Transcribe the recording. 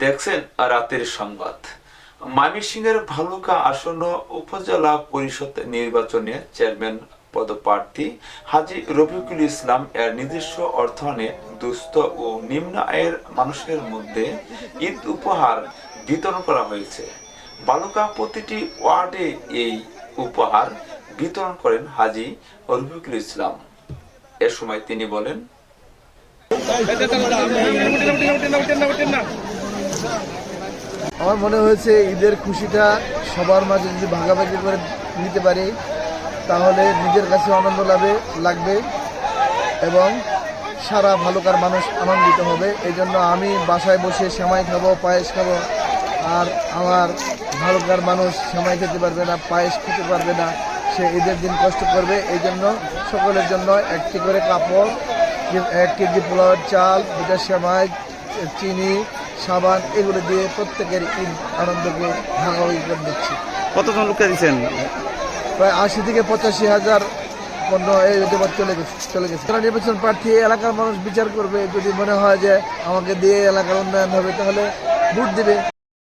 দেখছেন রাতের সংবাদ ময়মনসিংহের ভালুকা আসন্ন উপজেলা পরিষদ নির্বাচনে চেয়ারম্যান পদপ্রার্থী হাজী রফিকুল ইসলাম এর নিজস্ব অর্থায়নে দুস্থ ও নিম্ন আয়ের মানুষের মধ্যে ঈদ উপহার বিতরণ করা হয়েছে বালুকা প্রতিটি ওয়ার্ডে এই উপহার বিতরণ করেন হাজি রফিকুল ইসলাম এ সময় তিনি বলেন আমার মনে হয়েছে ঈদের খুশিটা সবার মাঝে যদি ভাগাভাগি করে নিতে পারি, তাহলে নিজের কাছে আনন্দ লাগবে লাগবে এবং সারা ভালুকার মানুষ আনন্দিত হবে। এই জন্য আমি বাসায় বসে সেমাই খাব, পায়েস খাব, আর আমার ভালুকার মানুষ সেমাই খেতে পারবে না, পায়েস খেতে পারবে না। সে ঈদের দিন কষ্ট করবে। এই জন্য সকলের জন্য একটি করে কাপড়, এক কেজি পোলাওয়ের চাল, দুটা সেমাই চিনি সাবান এগুলো দিয়ে প্রত্যেকের ঈদ আনন্দকে ভাগাভাগি করে দিচ্ছি। কতজন লোককে দিচ্ছেন প্রায় আশি থেকে পঁচাশি হাজার পণ্য এই এবার চলে গেছে চলে গেছে। তারা নির্বাচন প্রার্থী এলাকার মানুষ বিচার করবে। যদি মনে হয় যে আমাকে দিয়ে এলাকার উন্নয়ন হবে তাহলে ভোট দিবে।